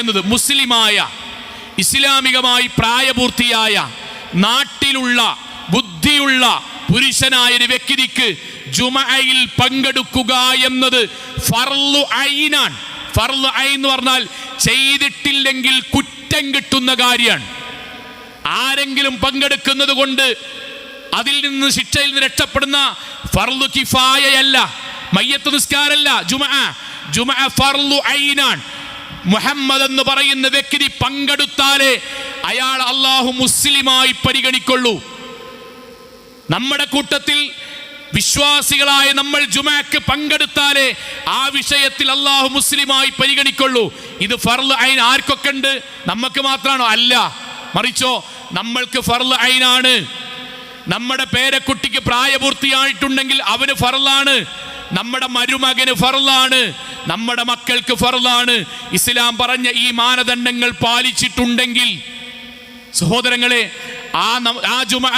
പറയുന്നത് മുസ്ലിമായ ഇസ്ലാമികമായി പ്രായപൂർത്തിയായ നാട്ടിലുള്ള ബുദ്ധിയുള്ള പുരുഷനായ ഒരു വ്യക്തിക്ക് ജുമയിൽ പങ്കെടുക്കുക എന്നത് ഫർലു ഐനാണ്. ഫർലു ഐ എന്ന് പറഞ്ഞാൽ ചെയ്തിട്ടില്ലെങ്കിൽ കുറ്റം കിട്ടുന്ന കാര്യമാണ്. ആരെങ്കിലും പങ്കെടുക്കുന്നത് കൊണ്ട് അതിൽ നിന്ന് ശിക്ഷയിൽ നിന്ന് രക്ഷപ്പെടുന്ന ഫർലു കിഫായയല്ല മയ്യത്ത് നിസ്കാരല്ല ജുമ ജുമ ഫർലു ഐനാൻ മുഹമ്മദ് എന്ന് പറയുന്ന വ്യക്തി പങ്കെടുത്താലേ അയാൾ അള്ളാഹു മുസ്ലിമായി പരിഗണിക്കൊള്ളൂ. നമ്മുടെ കൂട്ടത്തിൽ വിശ്വാസികളായ നമ്മൾ ജുമാക്ക് പങ്കെടുത്താലേ ആ വിഷയത്തിൽ അള്ളാഹു മുസ്ലിമായി പരിഗണിക്കൊള്ളൂ. ഇത് ഫർൾ അയിൻ ആർക്കൊക്കെ ഉണ്ട്? നമുക്ക് മാത്രമാണോ അല്ല. മറിച്ചോ നമ്മൾക്ക് ഫർൾ അയിനാണ്. നമ്മുടെ പേരക്കുട്ടിക്ക് പ്രായപൂർത്തിയായിട്ടുണ്ടെങ്കിൽ അവന് ഫർളാണ്. നമ്മുടെ മരുമകന് ഫറലാണ് നമ്മുടെ മക്കൾക്ക് ഫറലാണ് ഇസ്ലാം പറഞ്ഞ ഈ മാനദണ്ഡങ്ങൾ പാലിച്ചിട്ടുണ്ടെങ്കിൽ സഹോദരങ്ങളെ ആ ആ ജുമ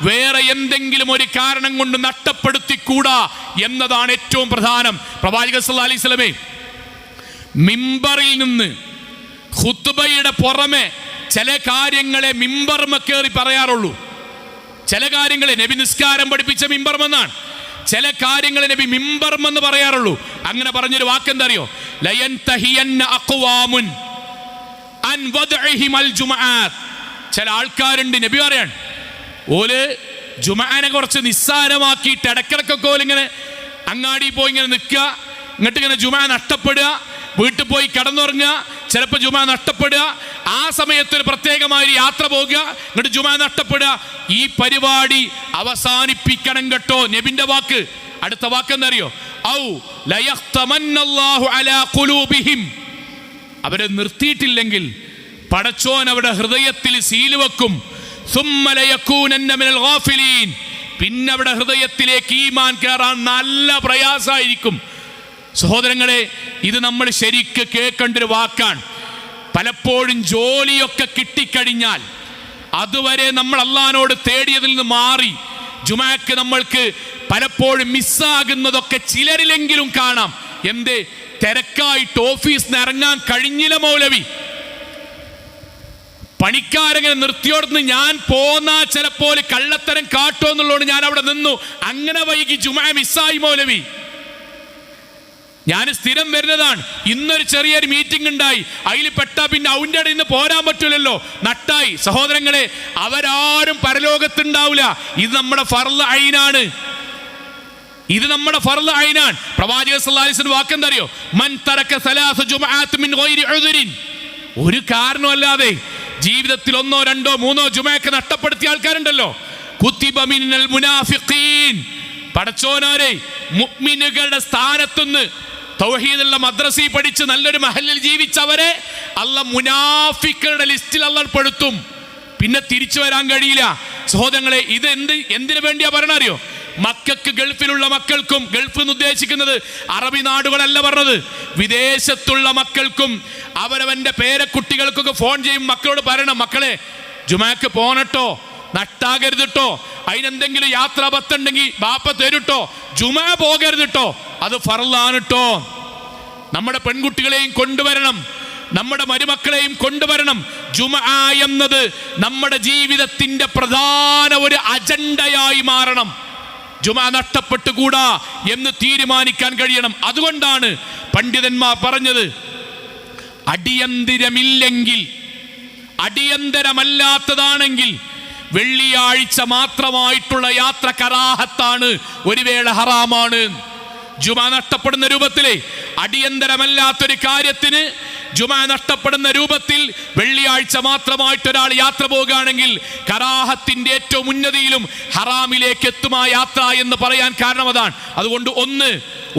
വേറെ എന്തെങ്കിലും ഒരു കാരണം കൊണ്ട് നഷ്ടപ്പെടുത്തിക്കൂടാ എന്നതാണ് ഏറ്റവും പ്രധാനം. പ്രവാചക സല്ലാ അലൈഹി സ്വലമേ മിമ്പറിൽ നിന്ന് ഖുത്ബയുടെ പുറമെ ചില കാര്യങ്ങളെ മിമ്പർമ കയറി പറയാറുള്ളൂ. ചില കാര്യങ്ങളെ നബി നിസ്കാരം പഠിപ്പിച്ച മിമ്പർമെന്നാണ് ചില കാര്യങ്ങൾ നബി മിമ്പർമെന്ന് പറയാറുള്ളൂ. അങ്ങനെ പറഞ്ഞൊരു വാക്ക് എന്തറിയോ ലയൻ തഹിയന്ന അൻ ചില ആൾക്കാരുണ്ട് നബി പറയാണ്. ഓൽ ജുമാനെ കുറച്ച് നിസ്സാരമാക്കിയിട്ട് ഇടക്കിടക്കൊക്കെ ഓലിങ്ങനെ അങ്ങാടി പോയി ഇങ്ങനെ നിൽക്കുക. എന്നിട്ട് ഇങ്ങനെ ജുമാ നഷ്ടപ്പെടുക. വീട്ടിൽ പോയി കിടന്നുറങ്ങുക ചിലപ്പോൾ ജുമാ നഷ്ടപ്പെടുക. ആ സമയത്ത് ഒരു പ്രത്യേകമായ യാത്ര പോകുക എന്നിട്ട് ജുമാ നഷ്ടപ്പെടുക. ഈ പരിപാടി അവസാനിപ്പിക്കണം കേട്ടോ. നബിന്റെ വാക്ക്. അടുത്ത വാക്ക് എന്നറിയോ ഔ അവരെ നിർത്തിയിട്ടില്ലെങ്കിൽ പടച്ചോൻ അവരുടെ ഹൃദയത്തിൽ സീൽ വെക്കും. പിന്നെ അവരുടെ ഹൃദയത്തിലേക്ക് ഈമാൻ കയറാൻ നല്ല പ്രയാസമായിരിക്കും. സഹോദരങ്ങളെ ഇത് നമ്മൾ ശരിക്ക് കേൾക്കേണ്ട ഒരു വാക്കാണ്. പലപ്പോഴും ജോലിയൊക്കെ കിട്ടിക്കഴിഞ്ഞാൽ അതുവരെ നമ്മൾ അള്ളഹാനോട് തേടിയതിൽ നിന്ന് മാറി ജുമാക്ക് നമ്മൾക്ക് പലപ്പോഴും മിസ്സാകുന്നതൊക്കെ ചിലരിലെങ്കിലും കാണാം. എന്തേ? തിരക്കായിട്ട് ഓഫീസിൽ ഇറങ്ങാൻ കഴിഞ്ഞില്ല മൗലവി. പണിക്കാരങ്ങനെ നിർത്തിയോടുന്ന് ഞാൻ പോന്നാ ചിലപ്പോൾ കള്ളത്തരം കാട്ടോ എന്നുള്ളതുകൊണ്ട് ഞാൻ അവിടെ നിന്നു. അങ്ങനെ വൈകി ജുമാ മിസ്സായി മൗലവി. ഞാൻ സ്ഥിരം വരുന്നതാണ്. ഇന്നൊരു ചെറിയൊരു മീറ്റിംഗ് ഉണ്ടായി. അതിൽ പെട്ടാ പിന്നെ അവന്റെ ഇടയിൽ നിന്ന് പോരാൻ പറ്റൂലല്ലോ. നട്ടായി. സഹോദരങ്ങളെ അവരാരും പരലോകത്തുണ്ടാവില്ല ഇത് നമ്മുടെ ഫർള അയിനാണ്. ഇത് നമ്മുടെ ഫർള അയിനാണ്. പ്രവാചക സല്ലാസിന് വാക്കെന്താ അറിയോ മൻ തറക്ക ജുമാഅത്ത് മിൻ ഗൈരി ഒരു കാരണമല്ലാതെ ജീവിതത്തിൽ ഒന്നോ രണ്ടോ മൂന്നോ ജുമയൊക്കെ നഷ്ടപ്പെടുത്തിയ ആൾക്കാരുണ്ടല്ലോ. കുത്തിബമിനൽ മുനാഫിഖീൻ. പടച്ചോനാരെ മുഗ്മിനുകളുടെ സ്ഥാനത്തുനിന്ന് തൗഹീദുള്ള മദ്രസയിൽ പഠിച്ച് നല്ലൊരു മഹലിൽ ജീവിച്ചവരെ അല്ല മുനാഫിക്കളുടെ ലിസ്റ്റിൽ അല്ല പെടുത്തും. പിന്നെ തിരിച്ചു വരാൻ കഴിയില്ല. സഹോദരങ്ങളെ ഇത് എന്ത് എന്തിനു വേണ്ടിയാ പറയണ അറിയോ? മക്കൾക്ക് ഗൾഫിലുള്ള മക്കൾക്കും ഗൾഫ് എന്ന് ഉദ്ദേശിക്കുന്നത് അറബി നാടുകളല്ല പറഞ്ഞത്. വിദേശത്തുള്ള മക്കൾക്കും അവരവന്റെ പേരക്കുട്ടികൾക്കൊക്കെ ഫോൺ ചെയ്യും. മക്കളോട് പറയണം മക്കളെ ജുമാക്ക് പോണട്ടോ. നട്ടാകരുതിട്ടോ? അതിനെന്തെങ്കിലും യാത്ര പത്തുണ്ടെങ്കിൽ ബാപ്പ തരുട്ടോ? ജുമാ പോകരുതിട്ടോ? അത് ഫറലാണ് ട്ടോ നമ്മുടെ പെൺകുട്ടികളെയും കൊണ്ടുവരണം. നമ്മുടെ മരുമക്കളെയും കൊണ്ടുവരണം. ജുമ എന്നത് നമ്മുടെ ജീവിതത്തിന്റെ പ്രധാന ഒരു അജണ്ടയായി മാറണം. ജുമ നഷ്ടപ്പെട്ടുകൂടാ എന്ന് തീരുമാനിക്കാൻ കഴിയണം. അതുകൊണ്ടാണ് പണ്ഡിതന്മാർ പറഞ്ഞത് അടിയന്തിരമില്ലെങ്കിൽ അടിയന്തരമല്ലാത്തതാണെങ്കിൽ വെള്ളിയാഴ്ച മാത്രമായിട്ടുള്ള യാത്ര കറാഹത്താണ് ഒരു വേള ഹറാമാണ്. ജുമ നഷ്ടപ്പെടുന്ന രൂപത്തിലെ അടിയന്തരമല്ലാത്തൊരു കാര്യത്തിന് ജുമ നഷ്ടപ്പെടുന്ന രൂപത്തിൽ വെള്ളിയാഴ്ച മാത്രമായിട്ട് ഒരാൾ യാത്ര പോകുകയാണെങ്കിൽ കറാഹത്തിന്റെ ഏറ്റവും ഉന്നതിയിലും ഹറാമിലേക്ക് എത്തും ആ യാത്ര എന്ന് പറയാൻ കാരണം അതാണ് അതുകൊണ്ട് ഒന്ന്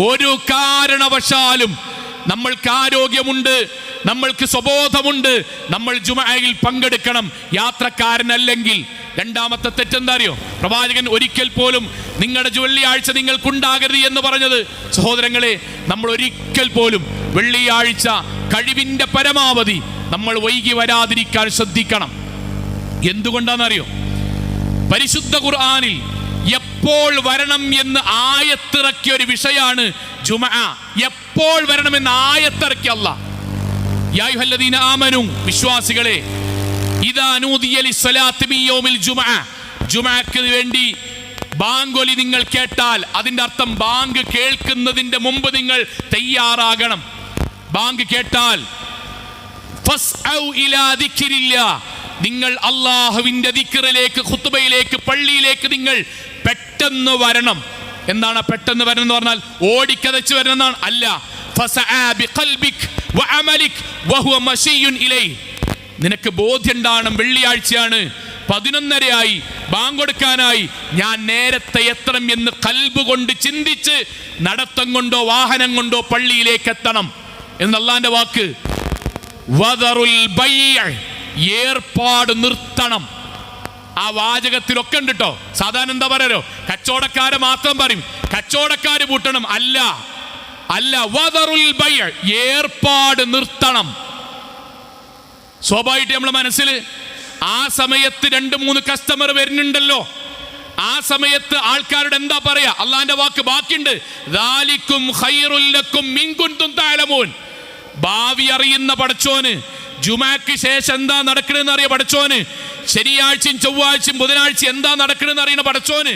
ഒരു കാരണവശാലും നമ്മൾക്ക് ആരോഗ്യമുണ്ട് നമ്മൾക്ക് സ്വബോധമുണ്ട് നമ്മൾ ജുമയിൽ പങ്കെടുക്കണം. യാത്രക്കാരനല്ലെങ്കിൽ രണ്ടാമത്തെ തെറ്റെന്താ അറിയോ പ്രവാചകൻ ഒരിക്കൽ പോലും നിങ്ങളുടെ വെള്ളിയാഴ്ച നിങ്ങൾക്കുണ്ടാകരുത് എന്ന് പറഞ്ഞത്. സഹോദരങ്ങളെ നമ്മൾ ഒരിക്കൽ പോലും വെള്ളിയാഴ്ച കഴിവിന്റെ പരമാവധി നമ്മൾ വൈകി വരാതിരിക്കാൻ ശ്രദ്ധിക്കണം. എന്തുകൊണ്ടാണെന്നറിയോ? പരിശുദ്ധ ഖുർആാനിൽ എപ്പോൾ വരണം എന്ന് ആയത്തിറക്കിയ ഒരു വിഷയാണ് ജുമ. എപ്പോൾ വരണമെന്ന് ആയത്തിറക്കിയ അല്ല വിശ്വാസികളെ ജുമഅ വേണ്ടി ബാങ്കൊലി നിങ്ങൾ കേട്ടാൽ അതിന്റെ അർത്ഥം ബാങ്ക് കേൾക്കുന്നതിന്റെ മുമ്പ് നിങ്ങൾ തയ്യാറാകണം. ബാങ്ക് കേട്ടാൽ. നിങ്ങൾ അള്ളാഹുവിന്റെ ദിക്കറിലേക്ക് ഖുത്ബയിലേക്ക് പള്ളിയിലേക്ക് നിങ്ങൾ പെട്ടെന്ന് വരണം. എന്താണ് പെട്ടെന്ന് വരണം എന്ന് പറഞ്ഞാൽ ഓടിക്കതച്ച് വരണം എന്നാണ്. അല്ല നിനക്ക് ബോധ്യണ്ടാണ് വെള്ളിയാഴ്ചയാണ്. പതിനൊന്നരയായി ബാങ്കൊടുക്കാനായി ഞാൻ നേരത്തെ എത്തണം എന്ന് കൽബ് കൊണ്ട് ചിന്തിച്ച് നടത്തം കൊണ്ടോ വാഹനം കൊണ്ടോ പള്ളിയിലേക്ക് എത്തണം എന്നല്ലാന്റെ വാക്ക്. ഏർപ്പാട് നിർത്തണം. ആ വാചകത്തിലൊക്കെ ഉണ്ട് കേട്ടോ സാധാരണ എന്താ പറയാലോ? കച്ചവടക്കാരെ മാത്രം പറയും. കച്ചവടക്കാര് പൂട്ടണം. അല്ല. അല്ല. ഏർപ്പാട് നിർത്തണം. സ്വാഭാവികമായിട്ട് നമ്മളെ മനസ്സിൽ ആ സമയത്ത് രണ്ട് മൂന്ന് കസ്റ്റമർ വരുന്നുണ്ടല്ലോ. ആ സമയത്ത് ആൾക്കാരുടെ എന്താ പറയാ? അള്ളാന്റെ വാക്ക് ബാക്കിയുണ്ട്. ഭാവി അറിയുന്ന പടച്ചോന് ജുമാക്ക് ശേഷം എന്താ നടക്കണെന്ന് അറിയ പടച്ചോന് ശനിയാഴ്ചയും ചൊവ്വാഴ്ചയും ബുധനാഴ്ച എന്താ നടക്കണെന്ന് അറിയണ പടച്ചോന്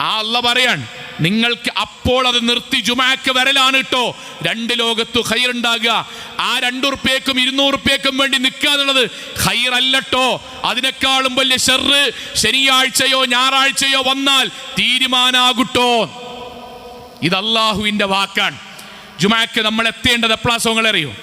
ആ അല്ല പറയാൻ നിങ്ങൾക്ക് അപ്പോൾ അത് നിർത്തി ജുമാക്ക് വരലാണ് കേട്ടോ രണ്ട് ലോകത്തു ഹൈറുണ്ടാകുക ആ രണ്ടുറുപ്യക്കും ഇരുന്നൂറുപ്യക്കും വേണ്ടി നിൽക്കാന്നുള്ളത് ഹൈറല്ലട്ടോ അതിനേക്കാളും വലിയ ഷെറ് ശനിയാഴ്ചയോ ഞായറാഴ്ചയോ വന്നാൽ തീരുമാനാകുട്ടോ. ഇത് അള്ളാഹുവിന്റെ വാക്കാണ്. ജുമാക്ക് നമ്മൾ എത്തേണ്ടത് എപ്പോഴാ അറിയോ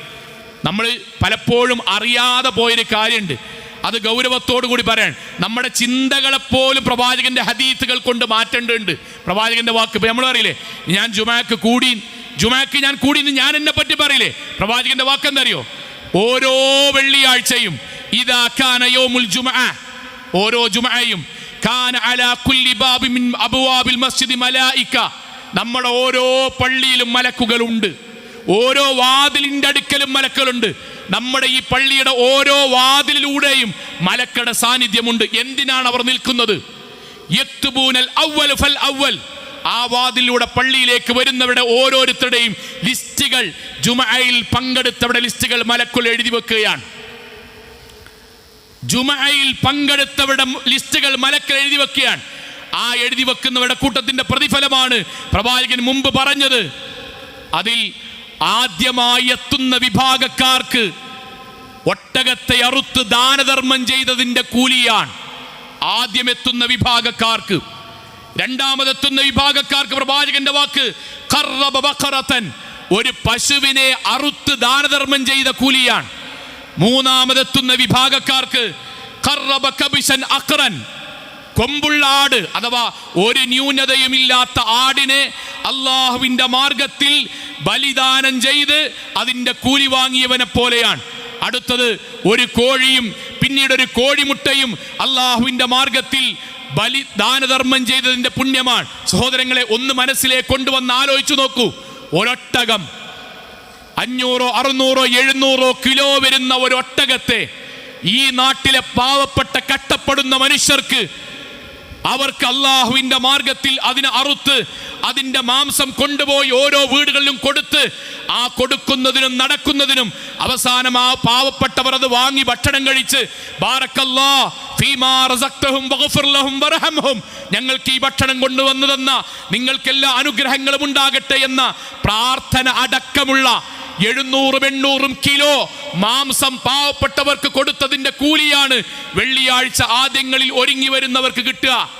നമ്മൾ പലപ്പോഴും അറിയാതെ പോയൊരു കാര്യമുണ്ട്. അത് ഗൗരവത്തോടു കൂടി പറയാൻ നമ്മുടെ ചിന്തകളെ ചിന്തകളെപ്പോലും പ്രവാചകന്റെ ഹദീത്തുകൾ കൊണ്ട് മാറ്റേണ്ടതുണ്ട്. പ്രവാചകന്റെ വാക്ക് ഇപ്പൊ നമ്മൾ അറിയില്ലേ ഞാൻ ജുമാക്ക് കൂടി ജുമാക്ക് ഞാൻ കൂടി ഞാൻ എന്നെ പറ്റി പറയില്ലേ? പ്രവാചകന്റെ വാക്ക് എന്തറിയോ? ഓരോ വെള്ളിയാഴ്ചയും ഇതാ കാന യൗമുൽ ജുമഅ ഓരോ ജുമായും അലാ കുല്ലി മിൻ നമ്മുടെ ഓരോ പള്ളിയിലും മലക്കുകളുണ്ട്. ഓരോ വാതിലിന്റെ അടുക്കലും മലക്കളുണ്ട് നമ്മുടെ ഈ പള്ളിയുടെ ഓരോ വാതിലിലൂടെയും മലക്കട സാന്നിധ്യമുണ്ട്. എന്തിനാണ് അവർ നിൽക്കുന്നത്? അവൽ ഫൽ അവൽ ആ വാതിലൂടെ പള്ളിയിലേക്ക് വരുന്നവരുടെ ഓരോരുത്തരുടെയും ലിസ്റ്റുകൾ ജുമയിൽ പങ്കെടുത്തവരുടെ ലിസ്റ്റുകൾ മലക്കുൽ എഴുതി വെക്കുകയാണ്. ജുമയിൽ പങ്കെടുത്തവരുടെ ലിസ്റ്റുകൾ മലക്കൽ എഴുതി വെക്കുകയാണ്. ആ എഴുതി വെക്കുന്നവരുടെ കൂട്ടത്തിന്റെ പ്രതിഫലമാണ് പ്രവാചകൻ മുമ്പ് പറഞ്ഞത്. അതിൽ ആദ്യമായി എത്തുന്ന വിഭാഗക്കാർക്ക് ഒട്ടകത്തെ അറുത്ത് ദാനധർമ്മം ചെയ്തതിന്റെ കൂലിയാണ് ആദ്യം എത്തുന്ന വിഭാഗക്കാർക്ക്. രണ്ടാമതെത്തുന്ന വിഭാഗക്കാർക്ക് പ്രവാചകന്റെ വാക്ക് കറബറത്തൻ ഒരു പശുവിനെ അറുത്ത് ദാനധർമ്മം ചെയ്ത കൂലിയാണ്. മൂന്നാമതെത്തുന്ന വിഭാഗക്കാർക്ക് കറബ കബിഷൻ അഖ്റൻ കൊമ്പുള്ള ആട് അഥവാ ഒരു ന്യൂനതയുമില്ലാത്ത ആടിനെ അള്ളാഹുവിന്റെ മാർഗത്തിൽ ബലിദാനം ചെയ്ത് അതിന്റെ കൂലി വാങ്ങിയവനെ പോലെയാണ്. അടുത്തത് ഒരു കോഴിയും പിന്നീട് ഒരു കോഴിമുട്ടയും അള്ളാഹുവിന്റെ മാർഗത്തിൽ ബലി ദാനധർമ്മം ചെയ്തതിന്റെ പുണ്യമാണ്. സഹോദരങ്ങളെ ഒന്ന് മനസ്സിലേക്ക് കൊണ്ടുവന്ന് ആലോചിച്ചു നോക്കൂ. ഒരൊട്ടകം. അഞ്ഞൂറോ അറുന്നൂറോ എഴുന്നൂറോ കിലോ വരുന്ന ഒരു ഒട്ടകത്തെ ഈ നാട്ടിലെ പാവപ്പെട്ട കട്ടപ്പെടുന്ന മനുഷ്യർക്ക് അവർക്ക് അള്ളാഹുവിന്റെ മാർഗത്തിൽ അതിനെ അറുത്ത് അതിന്റെ മാംസം കൊണ്ടുപോയി ഓരോ വീടുകളിലും കൊടുത്ത് ആ കൊടുക്കുന്നതിനും നടക്കുന്നതിനും അവസാനം ആ പാവപ്പെട്ടവർ അത് വാങ്ങി ഭക്ഷണം കഴിച്ച് ഞങ്ങൾക്ക് ഈ ഭക്ഷണം കൊണ്ടുവന്നു തന്ന നിങ്ങൾക്കെല്ലാ അനുഗ്രഹങ്ങളും ഉണ്ടാകട്ടെ എന്ന പ്രാർത്ഥന അടക്കമുള്ള എഴുന്നൂറും എണ്ണൂറും കിലോ മാംസം പാവപ്പെട്ടവർക്ക് കൊടുത്തതിന്റെ കൂലിയാണ് വെള്ളിയാഴ്ച ആദ്യങ്ങളിൽ ഒരുങ്ങി വരുന്നവർക്ക് കിട്ടുക.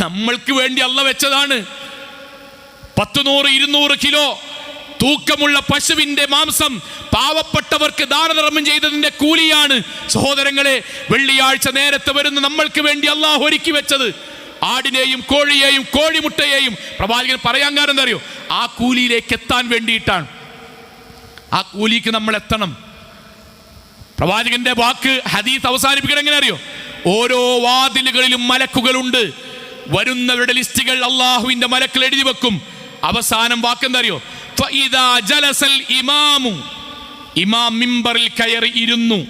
നമ്മൾക്ക് വേണ്ടി അല്ല വെച്ചതാണ്. പത്ത് നൂറ് ഇരുന്നൂറ് കിലോ തൂക്കമുള്ള പശുവിന്റെ മാംസം പാവപ്പെട്ടവർക്ക് ദാനധർമ്മം ചെയ്തതിന്റെ കൂലിയാണ്. സഹോദരങ്ങളെ വെള്ളിയാഴ്ച നേരത്തെ വരുന്ന നമ്മൾക്ക് വേണ്ടി അള്ളാഹ് ഒരുക്കി വെച്ചത്. ആടിനെയും കോഴിയെയും കോഴിമുട്ടയെയും പ്രവാചകൻ പറയാൻ കാരണം എന്താ അറിയോ? ആ കൂലിയിലേക്ക് എത്താൻ വേണ്ടിയിട്ടാണ്. ആ കൂലിക്ക് നമ്മൾ എത്തണം. പ്രവാചകന്റെ വാക്ക് ഹദീസ് അവസാനിപ്പിക്കണം എങ്ങനെ അറിയോ? ഓരോ വാതിലുകളിലും മലക്കുകളുണ്ട്. വരുന്നവരുടെ ലിസ്റ്റുകൾ അള്ളാഹുവിന്റെ മലക്കൾ എഴുതി വെക്കും. അവസാനം വാക്കെന്താ അറിയോ ഫഇദാ ജലസൽ ഇമാമു. ഇമാം മിമ്പറിൽ കയറി ഇരുന്നു.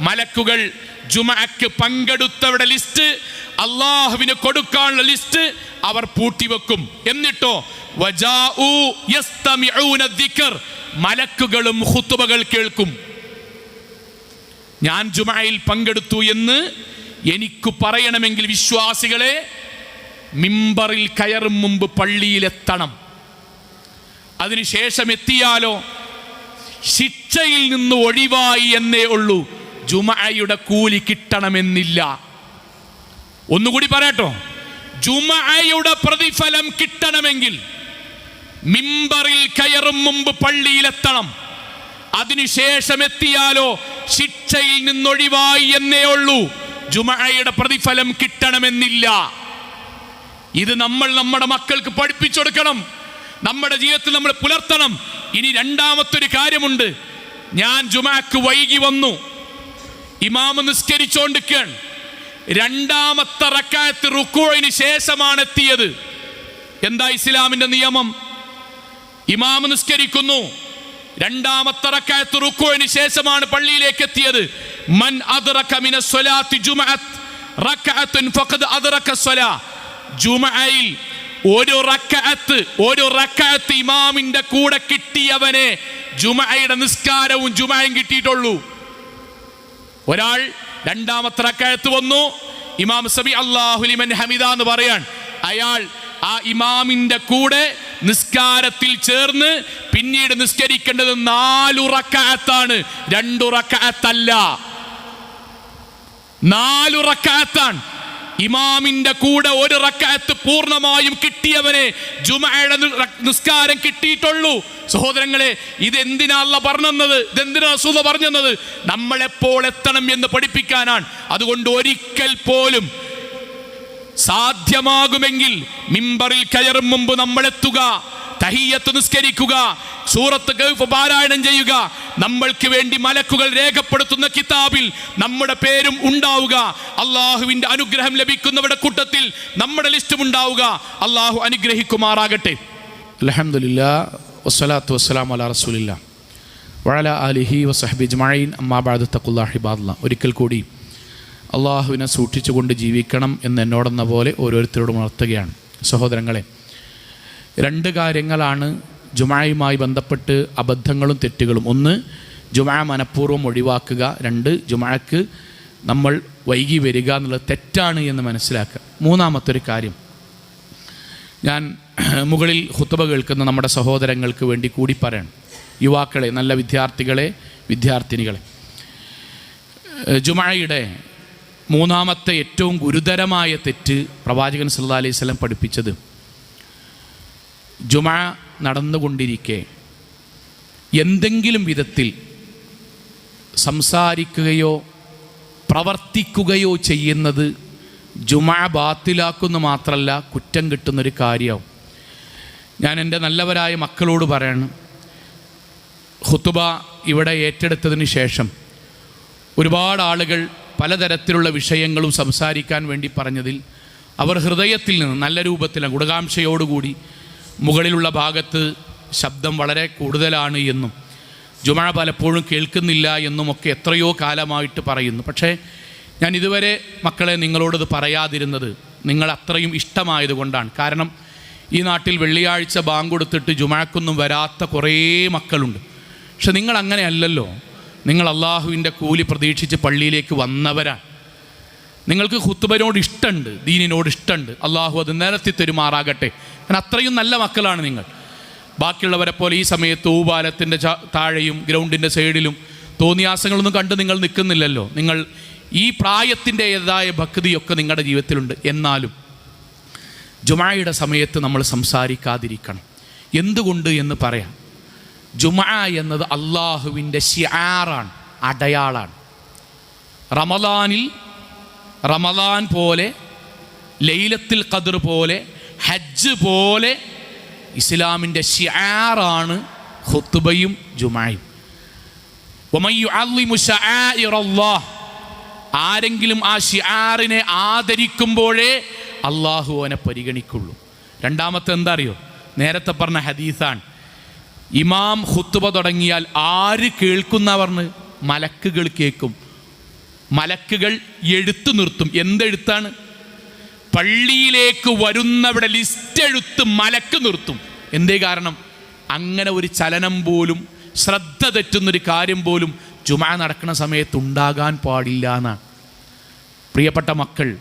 മലക്കുകൾ ജുമഅക്ക് പങ്കെടുത്തവരുടെ ലിസ്റ്റ് അള്ളാഹുവിന് കൊടുക്കാനുള്ള ലിസ്റ്റ് അവർ പൂട്ടിവെക്കും. എന്നിട്ടോ? മലക്കുകളും ഹുത്തുബകൾ കേൾക്കും. ഞാൻ ജുമയിൽ പങ്കെടുത്തു എന്ന് എനിക്ക് പറയണമെങ്കിൽ വിശ്വാസികളെ മിമ്പറിൽ കയറും മുമ്പ് പള്ളിയിലെത്തണം. അതിനുശേഷം എത്തിയാലോ? ശിക്ഷയിൽ നിന്ന് ഒഴിവായി എന്നേ ഉള്ളൂ. ജുമയുടെ കൂലി കിട്ടണമെന്നില്ല. ഒന്നുകൂടി പറയട്ടോ. ജുമയുടെ പ്രതിഫലം കിട്ടണമെങ്കിൽ മിമ്പറിൽ കയറും മുമ്പ് പള്ളിയിലെത്തണം. അതിനുശേഷം എത്തിയാലോ ശിക്ഷയിൽ നിന്നൊഴിവായി എന്നേ ഉള്ളൂ. ജുമഴയുടെ പ്രതിഫലം കിട്ടണമെന്നില്ല. ഇത് നമ്മൾ നമ്മുടെ മക്കൾക്ക് പഠിപ്പിച്ചു കൊടുക്കണം. നമ്മുടെ ജീവിതത്തിൽ നമ്മൾ പുലർത്തണം. ഇനി രണ്ടാമത്തൊരു കാര്യമുണ്ട്. ഞാൻ ജുമാക്ക് വൈകി വന്നു. ഇമാമ് നിസ്കരിച്ചോണ്ടിരിക്കുകയാണ്. രണ്ടാമത്തെ റക്കായത്ത് റുക്കോയിന് ശേഷമാണ് എത്തിയത്. എന്താ ഇസ്ലാമിന്റെ നിയമം? ഇമാമ് നിസ്കരിക്കുന്നു. രണ്ടാമത്തെ റക്കായത്ത് റുക്കോയിന് ശേഷമാണ് പള്ളിയിലേക്ക് എത്തിയത്. മൻ അദ്റക മിന സ്വലാത്തി ജുമഅത്ത് റക്അത്തുൻ ഫഖദ് അദ്റക സ്വലാ. ജുമഅയിൽ ഒരു റക്അത്ത് ഒരു റക്അത്ത് ഇമാമിന്റെ കൂടെ കിട്ടിയവനെ ജുമഅയുടെ നിസ്കാരവും ജുമഅയും കിട്ടിയിട്ടുള്ളൂ. ഒരാൾ രണ്ടാമത്തെ റക്കഅത്ത് വന്നു. ഇമാം സബി അള്ളാഹുലിമൻ ഹമിദ എന്ന് പറയാൻ അയാൾ ആ ഇമാമിന്റെ കൂടെ നിസ്കാരത്തിൽ ചേർന്ന് പിന്നീട് നിസ്കരിക്കേണ്ടത് നാലുറക്കാത്താണ് രണ്ടുറക്കാത്തല്ല നാലുറക്കാത്താണ് ഇമാമിന്റെ കൂടെ ഒരു റക്കാത്ത് പൂർണമായും കിട്ടിയവനെ ജുമയുടെ നിസ്കാരം കിട്ടിയിട്ടുള്ളൂ. സഹോദരങ്ങളെ ഇത് എന്തിനാ അല്ല പറഞ്ഞത് ഇതെന്തിനാ സൂത പറഞ്ഞത്? നമ്മളെപ്പോൾ എത്തണം എന്ന് പഠിപ്പിക്കാനാണ്. അതുകൊണ്ട് ഒരിക്കൽ പോലും സാധ്യമാകുമെങ്കിൽ മിമ്പറിൽ കയറും മുമ്പ് നമ്മൾ എത്തുക തഹിയത്ത് നിസ്കരിക്കുക സൂറത്ത് ഗൾഫ് പാരായണം ചെയ്യുക നമ്മൾക്ക് വേണ്ടി മലക്കുകൾ രേഖപ്പെടുത്തുന്ന കിതാബിൽ നമ്മുടെ പേരും ഉണ്ടാവുക. അള്ളാഹുവിന്റെ അനുഗ്രഹം ലഭിക്കുന്നവരുടെ കൂട്ടത്തിൽ നമ്മുടെ ലിസ്റ്റും ഉണ്ടാവുക. അള്ളാഹു അനുഗ്രഹിക്കുമാറാകട്ടെ. അലഹമില്ല വസ്സലാത്തു വസ്സലാം അല റസൂലില്ല. വഴല അലിഹി വസഹബി ജമായിൻ അമ്മാബാദ് തക്കുല്ലാഹിബാദ്ല ഒരിക്കൽ കൂടി അള്ളാഹുവിനെ സൂക്ഷിച്ചുകൊണ്ട് ജീവിക്കണം എന്ന് എന്നോടെന്ന പോലെ ഓരോരുത്തരോടും ഉണർത്തുകയാണ്. സഹോദരങ്ങളെ രണ്ട് കാര്യങ്ങളാണ് ജുമായുമായി ബന്ധപ്പെട്ട് അബദ്ധങ്ങളും തെറ്റുകളും. ഒന്ന് ജുമാ മനഃപൂർവം ഒഴിവാക്കുക. രണ്ട് ജുമാക്ക് നമ്മൾ വൈകി വരിക എന്നുള്ളത് തെറ്റാണ് എന്ന് മനസ്സിലാക്കുക. മൂന്നാമത്തൊരു കാര്യം ഞാൻ മുകളിൽ ഹുത്തബ കേൾക്കുന്ന നമ്മുടെ സഹോദരങ്ങൾക്ക് വേണ്ടി കൂടി പറയണം. യുവാക്കളെ നല്ല വിദ്യാർത്ഥികളെ വിദ്യാർത്ഥിനികളെ ജുമായുടെ മൂന്നാമത്തെ ഏറ്റവും ഗുരുതരമായ തെറ്റ് പ്രവാചകൻ സല്ലാ അലൈഹി സ്വലം പഠിപ്പിച്ചത്. ജുമ നടന്നുകൊണ്ടിരിക്കെ എന്തെങ്കിലും വിധത്തിൽ സംസാരിക്കുകയോ പ്രവർത്തിക്കുകയോ ചെയ്യുന്നത് ജുമ ബാത്തിലാക്കുന്ന മാത്രമല്ല കുറ്റം കിട്ടുന്നൊരു കാര്യമാവും ഞാൻ എന്റെ നല്ലവരായ മക്കളോട് പറയണം. ഹുത്തുബ ഇവിടെ ഏറ്റെടുത്തതിന് ശേഷം ഒരുപാട് ആളുകൾ പലതരത്തിലുള്ള വിഷയങ്ങളും സംസാരിക്കാൻ വേണ്ടി പറഞ്ഞതിൽ അവർ ഹൃദയത്തിൽ നിന്ന് നല്ല രൂപത്തിൽ ഗുണകാംക്ഷയോടുകൂടി മുകളിലുള്ള ഭാഗത്ത് ശബ്ദം വളരെ കൂടുതലാണ് എന്നും ജുമ പലപ്പോഴും കേൾക്കുന്നില്ല എന്നും ഒക്കെ എത്രയോ കാലമായിട്ട് പറയുന്നു. പക്ഷേ ഞാൻ ഇതുവരെ മക്കളെ നിങ്ങളോടത് പറയാതിരുന്നത് നിങ്ങൾ അത്രയും ഇഷ്ടമായതുകൊണ്ടാണ് കാരണം ഈ നാട്ടിൽ വെള്ളിയാഴ്ച ബാങ്ക് കൊടുത്തിട്ട് ജുമാക്കൊന്നും വരാത്ത കുറേ മക്കളുണ്ട്. പക്ഷെ നിങ്ങൾ അങ്ങനെയല്ലല്ലോ. നിങ്ങൾ അള്ളാഹുവിന്റെ കൂലി പ്രതീക്ഷിച്ച് പള്ളിയിലേക്ക് വന്നവരാണ്. നിങ്ങൾക്ക് ഹുത്തുബനോട് ഇഷ്ടമുണ്ട് ദീനിനോട് ഇഷ്ടമുണ്ട് അള്ളാഹു അത് നിരത്തി തരുമാറാകട്ടെ. കാരണം അത്രയും നല്ല മക്കളാണ് നിങ്ങൾ. ബാക്കിയുള്ളവരെ പോലെ ഈ സമയത്ത് ഊപാലത്തിന്റെ താഴെയും ഗ്രൗണ്ടിന്റെ സൈഡിലും തോന്നിയാസങ്ങളൊന്നും കണ്ട് നിങ്ങൾ നിൽക്കുന്നില്ലല്ലോ. നിങ്ങൾ ഈ പ്രായത്തിന്റെതായ ഭക്തിയൊക്കെ നിങ്ങളുടെ ജീവിതത്തിലുണ്ട്. എന്നാലും ജുമായുടെ സമയത്ത് നമ്മൾ സംസാരിക്കാതിരിക്കണം. എന്തുകൊണ്ട് എന്ന് പറയാം. ജുമ എന്നത് അള്ളാഹുവിന്റെ ഷിയാറാണ് അടയാളാണ്. റമദാനിൽ റമദാൻ പോലെ ലൈലത്തിൽ ഖദർ പോലെ ഹജ്ജ് പോലെ ഇസ്ലാമിന്റെ ഷിയാറാണ് ഹുത്തുബയും ജുമായും. ആരെങ്കിലും ആ ഷിയാറിനെ ആദരിക്കുമ്പോഴേ അള്ളാഹു അവനെ പരിഗണിക്കുള്ളൂ. രണ്ടാമത്തെ എന്താ അറിയോ? നേരത്തെ പറഞ്ഞ ഹദീസാണ് ഇമാം ഹുത്തുബ തുടങ്ങിയാൽ ആര് കേൾക്കുന്നവർന്ന് മലക്കുകൾ കേൾക്കും. മലക്കുകൾ എഴുത്തു നിർത്തും. എന്തെഴുത്താണ്? പള്ളിയിലേക്ക് വരുന്നവിടെ ലിസ്റ്റ് എഴുത്ത് മലക്ക് നിർത്തും. എന്തേ കാരണം? അങ്ങനെ ഒരു ചലനം പോലും ശ്രദ്ധ തെറ്റുന്നൊരു കാര്യം പോലും ജുമാ നടക്കുന്ന സമയത്ത് ഉണ്ടാകാൻ പാടില്ല എന്നാണ്. പ്രിയപ്പെട്ട മക്കൾ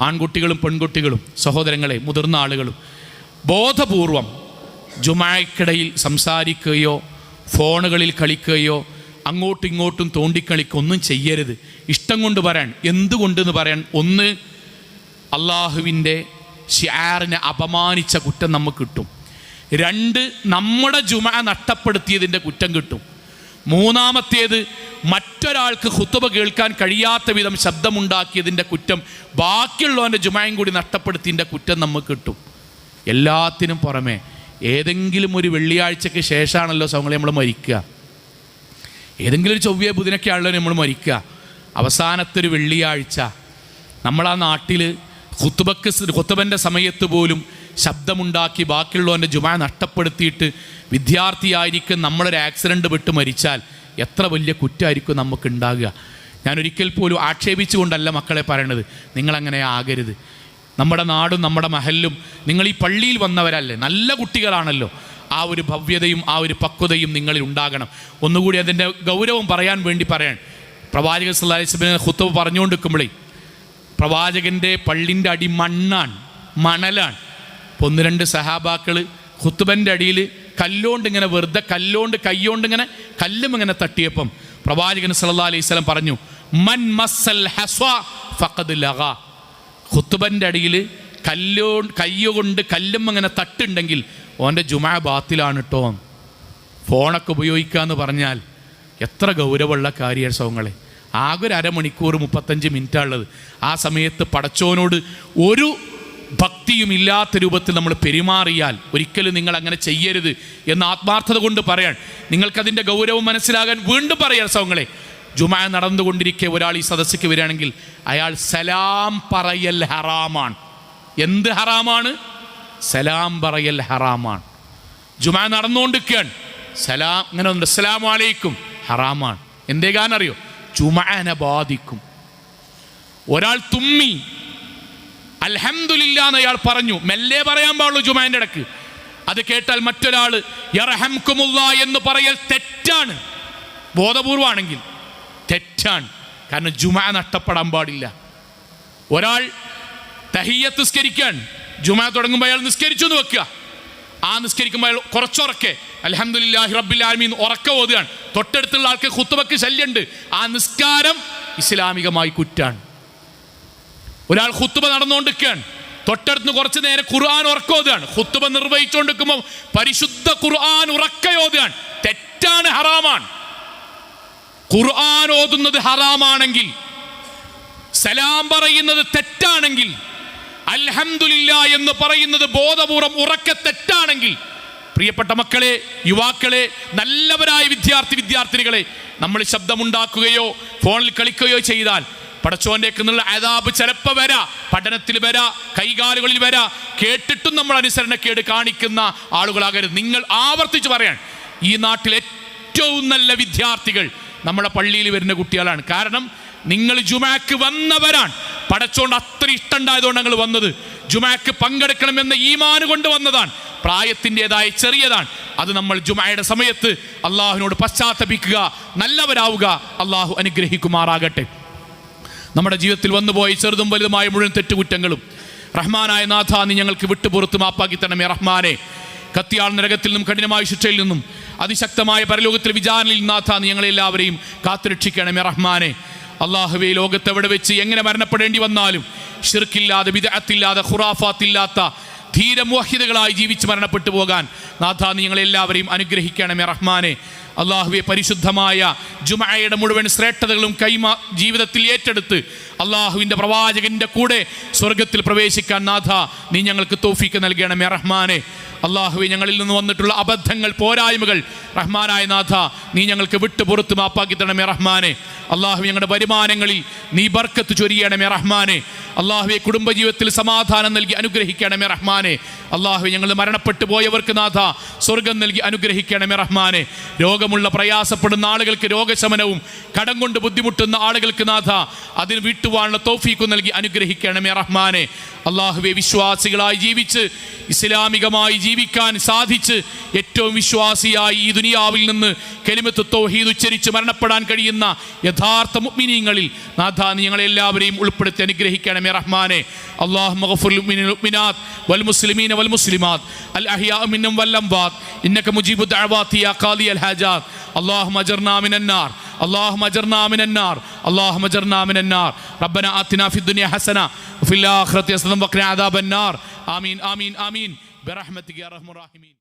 ആൺകുട്ടികളും പെൺകുട്ടികളും സഹോദരങ്ങളെ മുതിർന്ന ആളുകളും ബോധപൂർവം ജുമായ്ക്കിടയിൽ സംസാരിക്കുകയോ ഫോണുകളിൽ കളിക്കുകയോ അങ്ങോട്ടും ഇങ്ങോട്ടും തോണ്ടിക്കളിക്കുക ഒന്നും ചെയ്യരുത്. ഇഷ്ടം കൊണ്ട് പറയാൻ എന്തുകൊണ്ടെന്ന് പറയാൻ ഒന്ന് അള്ളാഹുവിന്റെ ഷിയാറിനെ അപമാനിച്ച കുറ്റം നമുക്ക് കിട്ടും. രണ്ട് നമ്മുടെ ജുമ നഷ്ടപ്പെടുത്തിയതിന്റെ കുറ്റം കിട്ടും. മൂന്നാമത്തേത് മറ്റൊരാൾക്ക് ഹുത്തുബ കേൾക്കാൻ കഴിയാത്ത വിധം ശബ്ദമുണ്ടാക്കിയതിന്റെ കുറ്റം ബാക്കിയുള്ളവന്റെ ജുമയും കൂടി നഷ്ടപ്പെടുത്തിയതിന്റെ കുറ്റം നമുക്ക് കിട്ടും. എല്ലാത്തിനും പുറമെ ഏതെങ്കിലും ഒരു വെള്ളിയാഴ്ചയ്ക്ക് ശേഷമാണല്ലോ സൗങ്ങളെ നമ്മൾ മരിക്കുക. ഏതെങ്കിലും ഒരു ചൊവ്വയെ ബുധനൊക്കെയാണല്ലോ നമ്മൾ മരിക്കുക. അവസാനത്തെ ഒരു വെള്ളിയാഴ്ച. നമ്മളാ നാട്ടിൽ കുത്തുബക്ക് കുത്തുബന്റെ സമയത്ത് പോലും ശബ്ദമുണ്ടാക്കി ബാക്കിയുള്ളവന്റെ ജുമ നഷ്ടപ്പെടുത്തിയിട്ട് വിദ്യാർത്ഥിയായിരിക്കും നമ്മളൊരു ആക്സിഡന്റ് വിട്ട് മരിച്ചാൽ എത്ര വലിയ കുറ്റമായിരിക്കും നമുക്ക് ഉണ്ടാകുക. ഞാൻ ഒരിക്കൽ പോലും ആക്ഷേപിച്ചുകൊണ്ടല്ല മക്കളെ പറയണത്. നിങ്ങളങ്ങനെ ആകരുത്. നമ്മുടെ നാടും നമ്മുടെ മഹലും നിങ്ങൾ ഈ പള്ളിയിൽ വന്നവരല്ലേ? നല്ല കുട്ടികളാണല്ലോ. ആ ഒരു ഭവ്യതയും ആ ഒരു പക്വതയും നിങ്ങളിൽ ഉണ്ടാകണം. ഒന്നുകൂടി അതിന്റെ ഗൗരവം പറയാൻ വേണ്ടി പറയാൻ. പ്രവാചകൻ സല്ലാസ്ബിനെ ഹുത്തവ് പറഞ്ഞുകൊണ്ടിരിക്കുമ്പോഴേ പ്രവാചകന്റെ പള്ളിന്റെ അടി മണ്ണാണ് മണലാണ്. ഒന്ന് രണ്ട് സഹാബാക്കൾ ഹുത്തുബന്റെ അടിയിൽ കല്ലോണ്ട് ഇങ്ങനെ വെറുതെ കല്ലോണ്ട് കയ്യോണ്ട് ഇങ്ങനെ കല്ലും ഇങ്ങനെ തട്ടിയപ്പം പ്രവാചകൻ സല്ലാ അലൈഹി സ്വലം പറഞ്ഞു മൻ മസ്സൽ ഹസ്വ ഫഖദ് ലഗ. ഹുത്തുബന്റെ അടിയിൽ കല്ലോ കയ്യുകൊണ്ട് കല്ലും അങ്ങനെ തട്ടുണ്ടെങ്കിൽ ഓന്റെ ജുമാ ബാത്തിലാണ് കേട്ടോ ഫോണൊക്കെ ഉപയോഗിക്കുക എന്ന് പറഞ്ഞാൽ എത്ര ഗൗരവമുള്ള കാര്യമാണ് സൗങ്ങളെ. ആകെ ഒരു അരമണിക്കൂർ മുപ്പത്തഞ്ച് മിനിറ്റാണുള്ളത് ആ സമയത്ത് പടച്ചോനോട് ഒരു ഭക്തിയും ഇല്ലാത്ത രൂപത്തിൽ നമ്മൾ പെരുമാറിയാൽ ഒരിക്കലും നിങ്ങൾ അങ്ങനെ ചെയ്യരുത് എന്ന് ആത്മാർത്ഥത കൊണ്ട് പറയാൻ. നിങ്ങൾക്കതിന്റെ ഗൗരവം മനസ്സിലാകാൻ വീണ്ടും പറയാൻ സൗങ്ങളെ. ജുമാ നടന്നുകൊണ്ടിരിക്കെ ഒരാൾ ഈ സദസ്സിക്ക് വരികയാണെങ്കിൽ അയാൾ സലാം പറയൽ ഹറാമാണ്. എന്ത് ഹറാമാണ്? സലാം പറയൽ ഹറാമാണ്. ജുമാ നടന്നുകൊണ്ടിരിക്കുകയാണ്. സലാം ഇങ്ങനെ ഉണ്ട് അസ്സലാം അലൈക്കും. ഹറാമാണ്. എന്തേ കാരണം അറിയോ? ജുമാനെ ബാധിക്കും. ഒരാൾ തുമ്മി അൽഹംദുലില്ല എന്ന് അയാൾ പറഞ്ഞു. മെല്ലെ പറയാൻ പാടുള്ളൂ ജുമാന്റെ ഇടയ്ക്ക്. അത് കേട്ടാൽ മറ്റൊരാൾ എന്ന് പറയൽ തെറ്റാണ്. ബോധപൂർവമാണെങ്കിൽ തെറ്റാണ്. കാരണം ജുമാ നഷ്ടപ്പെടാൻ പാടില്ല. ഒരാൾ തഹിയത്ത് നിസ്കരിക്കാൻ ജുമാ തുടങ്ങുമ്പോൾ അയാൾ നിസ്കരിച്ചു എന്ന് വെക്കുക. ആ നിസ്കരിക്കുമ്പോൾ അയാൾ കുറച്ചുറക്കെ അലഹമുല്ലാഹി റബ്ബിലാലമീൻ ഉറക്ക ഓതുകയാണ്. തൊട്ടടുത്തുള്ള ആൾക്ക് ഹുത്തുബക്ക് ശല്യമുണ്ട്. ആ നിസ്കാരം ഇസ്ലാമികമായി കുറ്റാണ്. ഒരാൾ ഹുത്തുബ നടന്നുകൊണ്ടിരിക്കുകയാണ്. തൊട്ടടുത്ത് കുറച്ച് നേരം ഖുർആൻ ഉറക്കോതുകയാണ് ഹുത്തുബ നിർവഹിച്ചുകൊണ്ടിരിക്കുമ്പോൾ പരിശുദ്ധ ഖുർആൻ ഉറക്കയോതുകയാണ് തെറ്റാണ് ഹറാമാണ്. ഖുർആൻ ഓതുന്നത് ഹറാമാണെങ്കിൽ സലാം പറയുന്നത് തെറ്റാണെങ്കിൽ അൽഹംദുലില്ല എന്ന് പറയുന്നത് ബോധപൂർവം ഉറക്കെ തെറ്റാണെങ്കിൽ പ്രിയപ്പെട്ട മക്കളെ യുവാക്കളെ നല്ലവരായ വിദ്യാർത്ഥി വിദ്യാർത്ഥിനികളെ നമ്മൾ ശബ്ദമുണ്ടാക്കുകയോ ഫോണിൽ കളിക്കുകയോ ചെയ്താൽ പടച്ചോന്റെ നിന്നുള്ള അതാബ് ചിലപ്പോൾ വരാ പഠനത്തിൽ വരാ കൈകാലുകളിൽ വരാ. കേട്ടിട്ടും നമ്മൾ അനുസരണക്കേട് കാണിക്കുന്ന ആളുകളാകരുത്. നിങ്ങൾ ആവർത്തിച്ച് പറയാൻ ഈ നാട്ടിൽ ഏറ്റവും നല്ല വിദ്യാർത്ഥികൾ നമ്മുടെ പള്ളിയിൽ വരുന്ന കുട്ടികളാണ്. കാരണം നിങ്ങൾ ജുമാക്ക് വന്നവരാണ്. പടച്ചോണ്ട് അത്ര ഇഷ്ടമുണ്ടായതുകൊണ്ട് ഞങ്ങൾ വന്നത്. ജുമാക്ക് പങ്കെടുക്കണമെന്ന ഈമാന് കൊണ്ട് വന്നതാണ്. പ്രായത്തിന്റെതായ ചെറിയതാണ്. അത് നമ്മൾ ജുമായുടെ സമയത്ത് അള്ളാഹുവിനോട് പശ്ചാത്തപിക്കുക നല്ലവരാവുക അള്ളാഹു അനുഗ്രഹിക്കുമാറാകട്ടെ. നമ്മുടെ ജീവിതത്തിൽ വന്നുപോയി ചെറുതും വലുതുമായ മുഴുവൻ തെറ്റുകുറ്റങ്ങളും. റഹ്മാനായ നാഥ നീ ഞങ്ങൾക്ക് വിട്ടുപുറത്ത് മാപ്പാക്കി തരണമേ റഹ്മാനെ. കത്തിയാൾ നരകത്തിൽ നിന്നും കഠിനമായ ശിക്ഷയിൽ നിന്നും അതിശക്തമായ പരലോകത്തിൽ വിചാരണയിൽ നാഥ നീ ഞങ്ങളെല്ലാവരെയും കാത്തുരക്ഷിക്കണമേ റഹ്മാനെ. അള്ളാഹുവെ ലോകത്ത് എവിടെ വെച്ച് എങ്ങനെ മരണപ്പെടേണ്ടി വന്നാലും ഷിർക്കില്ലാതെ വിദഗത്തില്ലാതെ ഖുറാഫാത്തില്ലാത്ത ധീരമോഹിതകളായി ജീവിച്ച് മരണപ്പെട്ടു പോകാൻ നാഥ നീ ഞങ്ങളെല്ലാവരെയും അനുഗ്രഹിക്കണമേ റഹ്മാനെ. അള്ളാഹുവെ പരിശുദ്ധമായ ജുമായയുടെ മുഴുവൻ ശ്രേഷ്ഠതകളും കൈമ ജീവിതത്തിൽ ഏറ്റെടുത്ത് അള്ളാഹുവിന്റെ പ്രവാചകന്റെ കൂടെ സ്വർഗത്തിൽ പ്രവേശിക്കാൻ നാഥ നീ ഞങ്ങൾക്ക് തോഫിക്ക് നൽകണമേ റഹ്മാനെ. അള്ളാഹുവെ ഞങ്ങളിൽ നിന്ന് വന്നിട്ടുള്ള അബദ്ധങ്ങൾ പോരായ്മകൾ. റഹ്മാനായ നാഥ നീ ഞങ്ങൾക്ക് വിട്ടു പുറത്ത് മാപ്പാക്കി തരണമേ റഹ്മാനെ. അള്ളാഹു ഞങ്ങളുടെ വരുമാനങ്ങളിൽ നീ ബർക്കത്ത് ചൊരിയണമേ റഹ്മാനെ. അള്ളാഹുവെ കുടുംബജീവിതത്തിൽ സമാധാനം നൽകി അനുഗ്രഹിക്കണമേ റഹ്മാനെ. അള്ളാഹു ഞങ്ങൾ മരണപ്പെട്ടു പോയവർക്ക് നാഥ സ്വർഗം നൽകി അനുഗ്രഹിക്കണമേ റഹ്മാനെ. രോഗമുള്ള പ്രയാസപ്പെടുന്ന ആളുകൾക്ക് രോഗശമനവും കടം കൊണ്ട് ബുദ്ധിമുട്ടുന്ന ആളുകൾക്ക് നാഥ അതിന് വീട്ടുവാനുള്ള തോഫീക്കു നൽകി അനുഗ്രഹിക്കണമേ റഹ്മാനെ. അള്ളാഹുവെ വിശ്വാസികളായി ജീവിച്ച് ഇസ്ലാമികമായി ജീവിക്കാൻ സാധിച്ച് ഏറ്റവും വിശ്വാസിയായി ഈ ദുനിയാവിൽ നിന്ന് കെലിമത്ത് തോഹീദ് ഉച്ചരിച്ച് മരണപ്പെടാൻ കഴിയുന്ന യഥാർത്ഥ മുഗ്മിനീങ്ങളിൽ നാഥ ഞങ്ങളെല്ലാവരെയും ഉൾപ്പെടുത്തി അനുഗ്രഹിക്കണമേ റഹ്മാനെ. അള്ളാഹു മഹഫുൽമിനാത്ത് വൽ മുസ്ലിമീന വൽ മുസ്ലിമാത്ത് അൽ അഹിയാമിനും വല്ലംബാത്ത് ഇന്നക്ക മുജീബുദ് അൽ ഹജാദ് അള്ളാഹു മജർനാമിനാർ اللهم اجرنا من النار. اللهم اجرنا من النار. ربنا آتنا في الدنيا حسنة وفي الآخرة حسنة وقنا عذاب النار. آمين آمين آمين. برحمتك يا أرحم الراحمين.